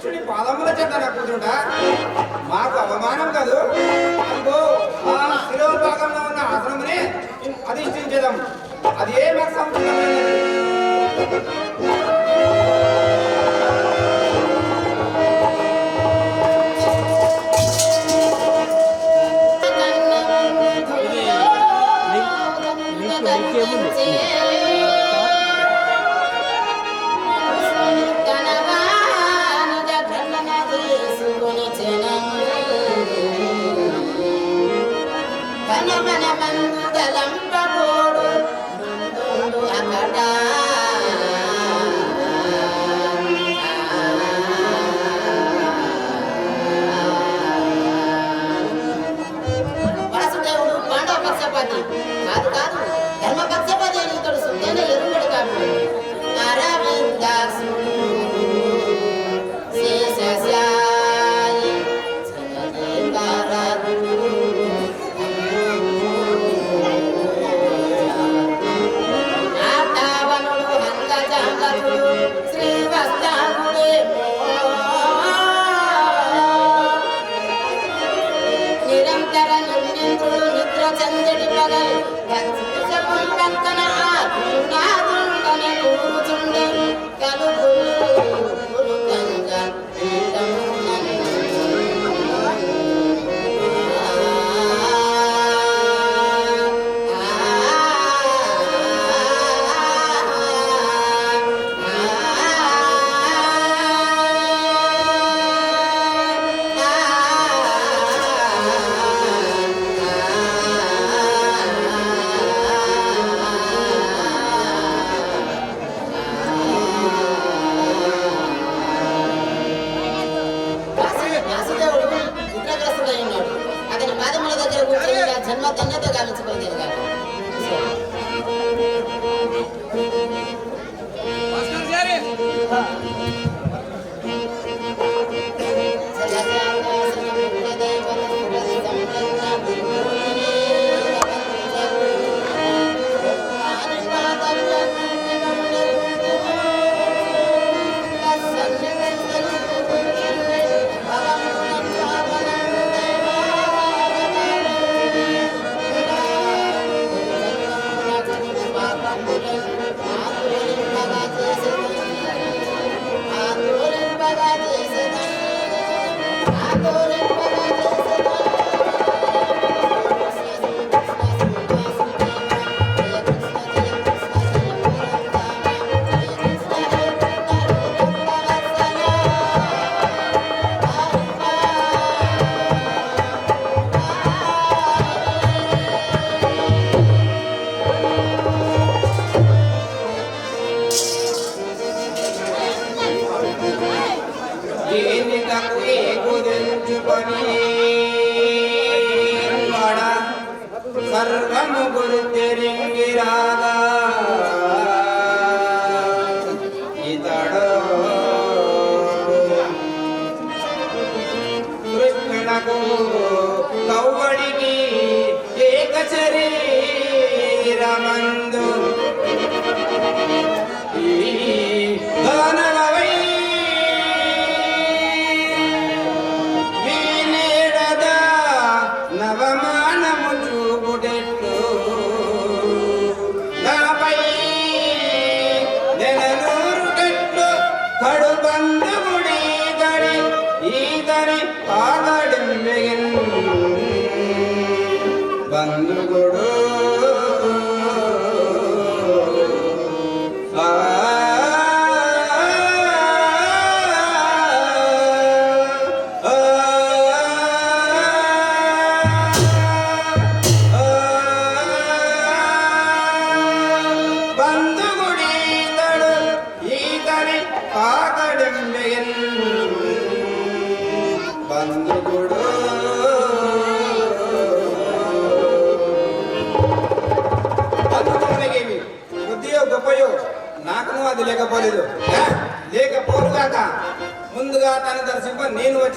కృష్ణుడి పాదముల చేత నక్కుతుండా మాకు అవమానం కాదు. భాగంలో ఉన్న ఆసనమునే అధిష్ఠించదాం అది ఏ మాకు సంపూర్ణమైనది? ಕಚೇರಿ ರಮಂದು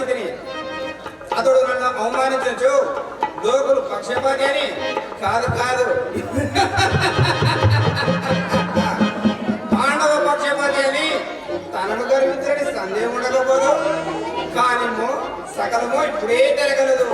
పరిస్థితిని అతడు నన్ను అవమానించు లోకులు పక్షపాతని కాదు కాదు. పాండవ పక్షపాతి అని తనను గర్వించడానికి సందేహం ఉండకపోదు. కానీ సకలమో ఇప్పుడే తిరగలదు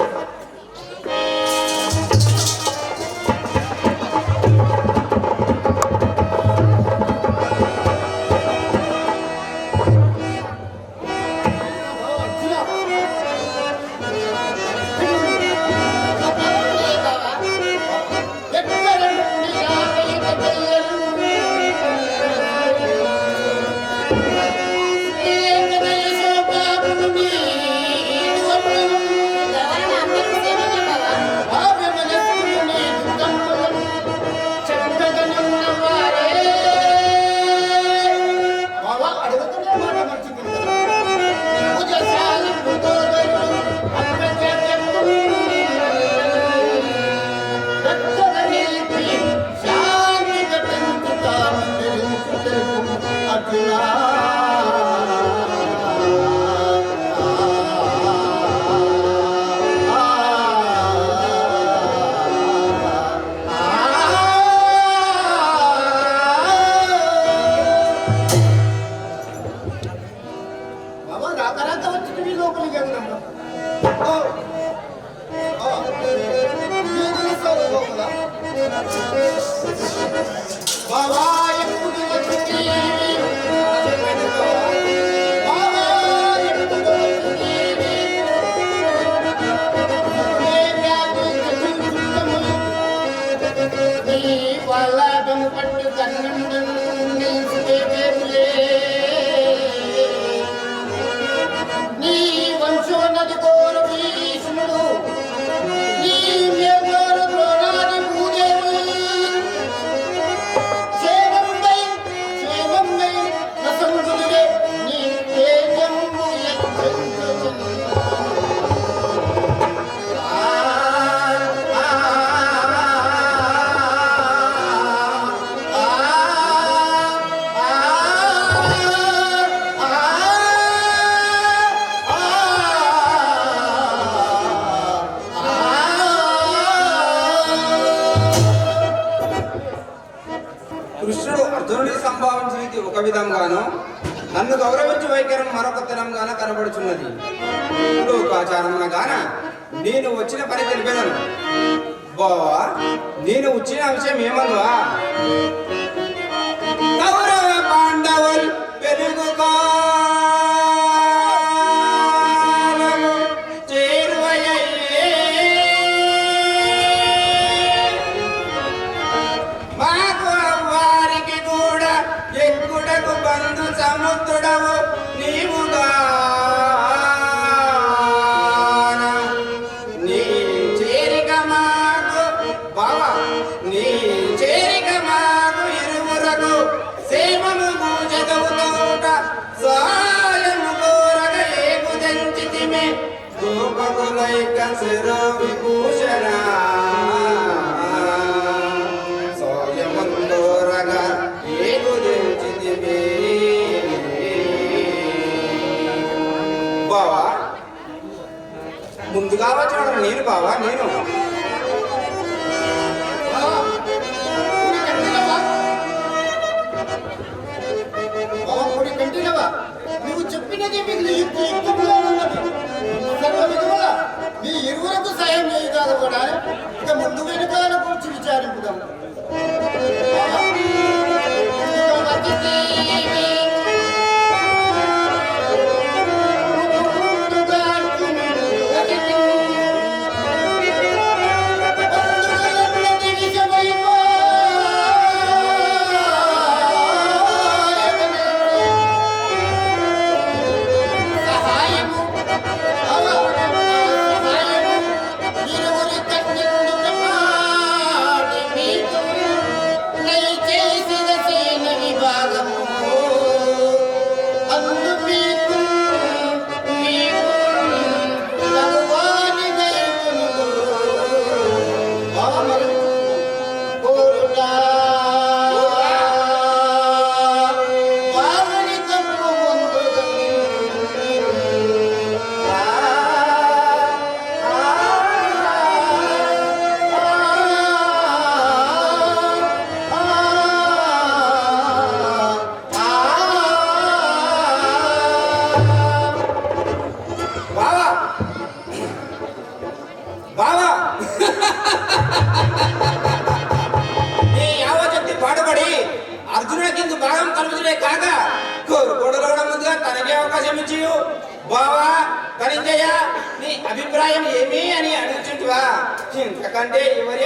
Vai lá!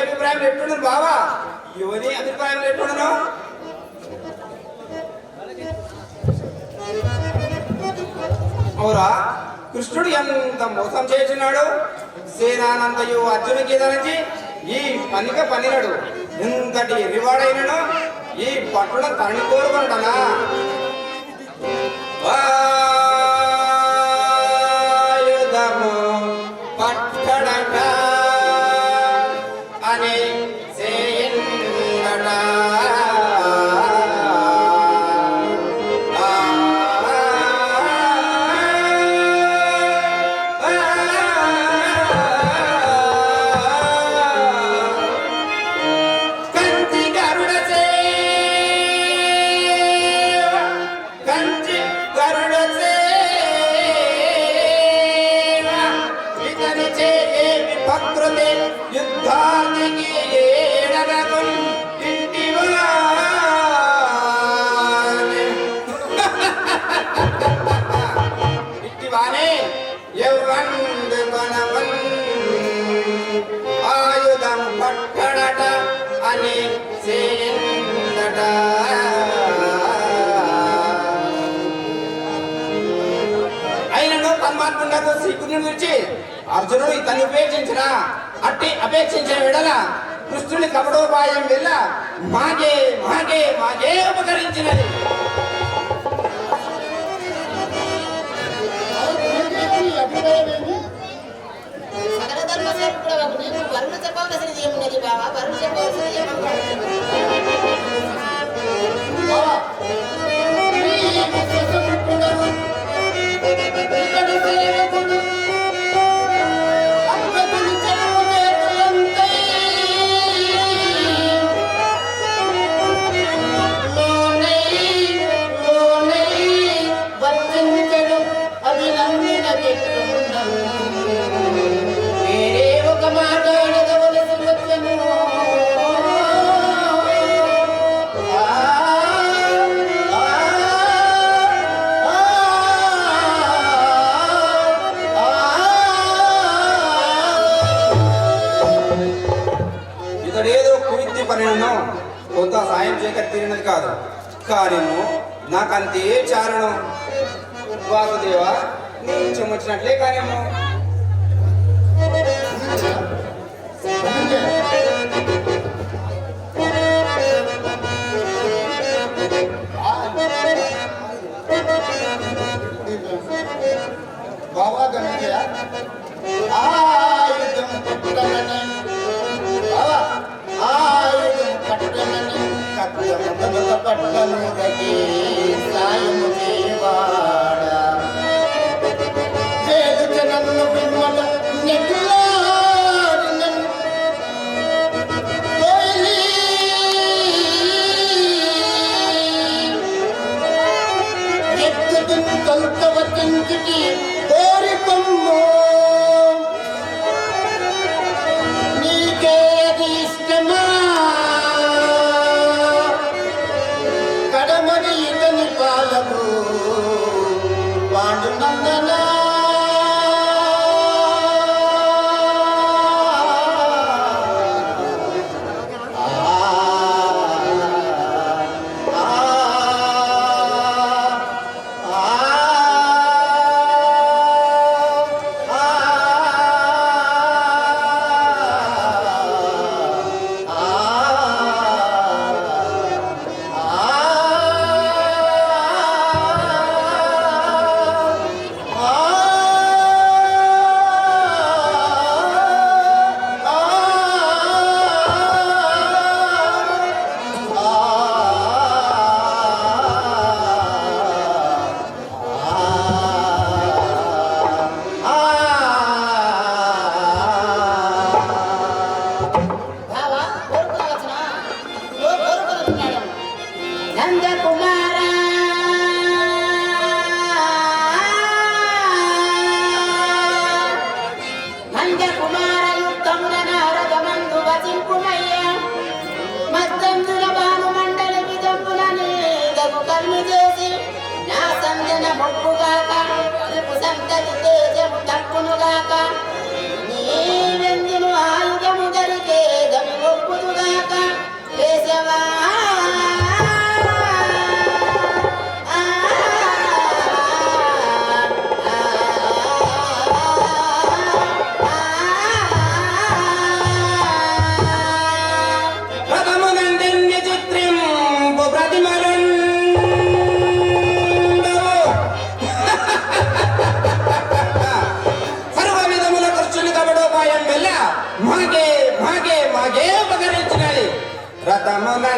అభిప్రాయం ఎట్టు బావా? యువని అభిప్రాయం ఎట్టున్నారు అవురా కృష్ణుడు ఎంత మోసం చేసినాడు? సేనానందయు అర్జునుకి ధరించి ఈ పనిక పనినడు. ఇంతటి రివార్డ్ అయినను ఈ పట్టున తనని కోరుకుంటానా? సన్మార్గుండకు శ్రీకృష్ణుడు గురించి అర్జునుడు ఇతన్ని ఉపేక్షించిన అట్టి అపేక్షించే విడల కృష్ణుని కపటోపాయం వెళ్ళ మాగే మాగే మాగే ఉపకరించినది. సకల ఏమున్నది ఏమన్నా కానీ నాకంతే చారణం. వాసుదేవ నీ ఇష్టం వచ్చినట్లే కత్తముల పట్టణములకి సాయము చేయవాడా. వేలుక నన్ను పిమ్మట నెట్టులాడినను ఎత్తుతున్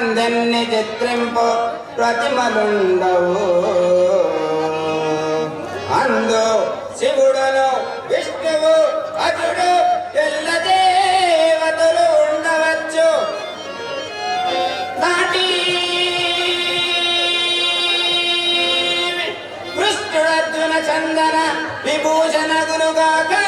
రథమునందన్ని చిత్రింపు ప్రతిమలుండవు. అందు శివుడను విష్ణువు అతుడు ఎల్ల దేవతలు ఉండవచ్చు. నాటి కృష్ణుడర్జున చందన విభూషణ గురుగాక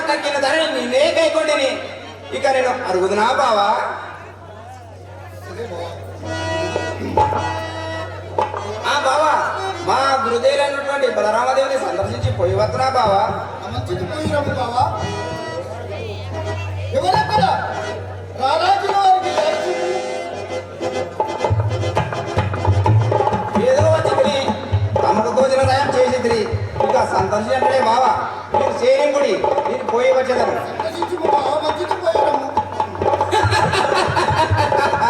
పరిసజ నయమున తక్కిన ధరని ఇక నేను అరుగుదునా బావా? ఆ బావా మా గురుదేవులైనటువంటి బలరామదేవిని సందర్శించి పోయి వస్తున్నా బావా. మంచిది పోయిరమ్ము బావా ఎవరక్కడ రారాజుల వారికి ఏదో వచ్చి తమకు తోచిన సాయం చేసి ఇక సంతోషించలే బావా. మీరు చేయనింపుడి పోయి వచ్చేదాన్ని